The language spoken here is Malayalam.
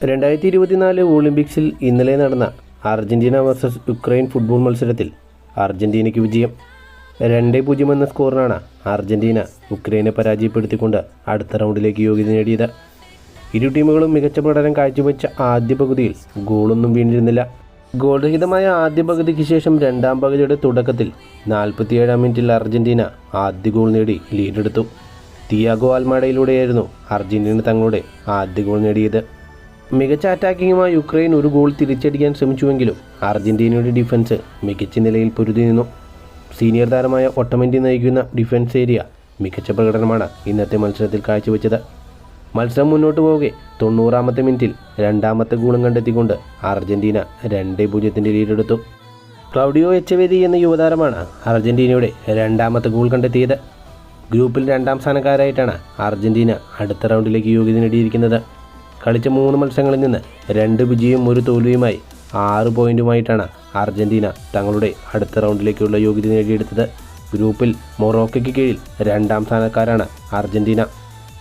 രണ്ടായിരത്തി ഇരുപത്തിനാല് ഒളിമ്പിക്സിൽ ഇന്നലെ നടന്ന അർജന്റീന വേഴ്സസ് യുക്രൈൻ ഫുട്ബോൾ മത്സരത്തിൽ അർജന്റീനയ്ക്ക് വിജയം. രണ്ട് പൂജ്യം എന്ന സ്കോറിനാണ് അർജന്റീന ഉക്രൈനെ പരാജയപ്പെടുത്തിക്കൊണ്ട് അടുത്ത റൗണ്ടിലേക്ക് യോഗ്യത നേടിയത്. ഇരു ടീമുകളും മികച്ച പ്രകടനം കാഴ്ചവെച്ച ആദ്യ പകുതിയിൽ ഗോളൊന്നും വീണിരുന്നില്ല. ഗോൾരഹിതമായ ആദ്യ പകുതിക്ക് ശേഷം രണ്ടാം പകുതിയുടെ തുടക്കത്തിൽ നാൽപ്പത്തിയേഴാം മിനിറ്റിൽ അർജന്റീന ആദ്യ ഗോൾ നേടി ലീഡെടുത്തു. തിയാഗോ ആൽമാഡയിലൂടെയായിരുന്നു അർജന്റീന തങ്ങളുടെ ആദ്യ ഗോൾ നേടിയത്. മികച്ച അറ്റാക്കിങ്ങുമായി യുക്രൈൻ ഒരു ഗോൾ തിരിച്ചടിക്കാൻ ശ്രമിച്ചുവെങ്കിലും അർജന്റീനയുടെ ഡിഫൻസ് മികച്ച നിലയിൽ പൊരുതി നിന്നു. സീനിയർ താരമായ ഒട്ടമന്റി നയിക്കുന്ന ഡിഫൻസ് ഏരിയ മികച്ച പ്രകടനമാണ് ഇന്നത്തെ മത്സരത്തിൽ കാഴ്ചവെച്ചത്. മത്സരം മുന്നോട്ട് പോകെ തൊണ്ണൂറാമത്തെ മിനിറ്റിൽ രണ്ടാമത്തെ ഗോളും കണ്ടെത്തിക്കൊണ്ട് അർജന്റീന രണ്ട് പൂജ്യത്തിന്റെ ലീഡെടുത്തു. ക്ലൗഡിയോ എച്ചവേദി എന്ന യുവതാരമാണ് അർജന്റീനയുടെ രണ്ടാമത്തെ ഗോൾ കണ്ടെത്തിയത്. ഗ്രൂപ്പിൽ രണ്ടാം സ്ഥാനക്കാരായിട്ടാണ് അർജന്റീന അടുത്ത റൗണ്ടിലേക്ക് യോഗ്യത നേടിയിരിക്കുന്നത്. കളിച്ച മൂന്ന് മത്സരങ്ങളിൽ നിന്ന് രണ്ട് വിജയവും ഒരു തോൽവിയുമായി. ആറ് പോയിന്റുമായിട്ടാണ് അർജന്റീന തങ്ങളുടെ അടുത്ത റൗണ്ടിലേക്കുള്ള യോഗ്യത നേടിയെടുത്തത്. ഗ്രൂപ്പിൽ മൊറോക്കയ്ക്ക് കീഴിൽ രണ്ടാം സ്ഥാനക്കാരാണ് അർജന്റീന.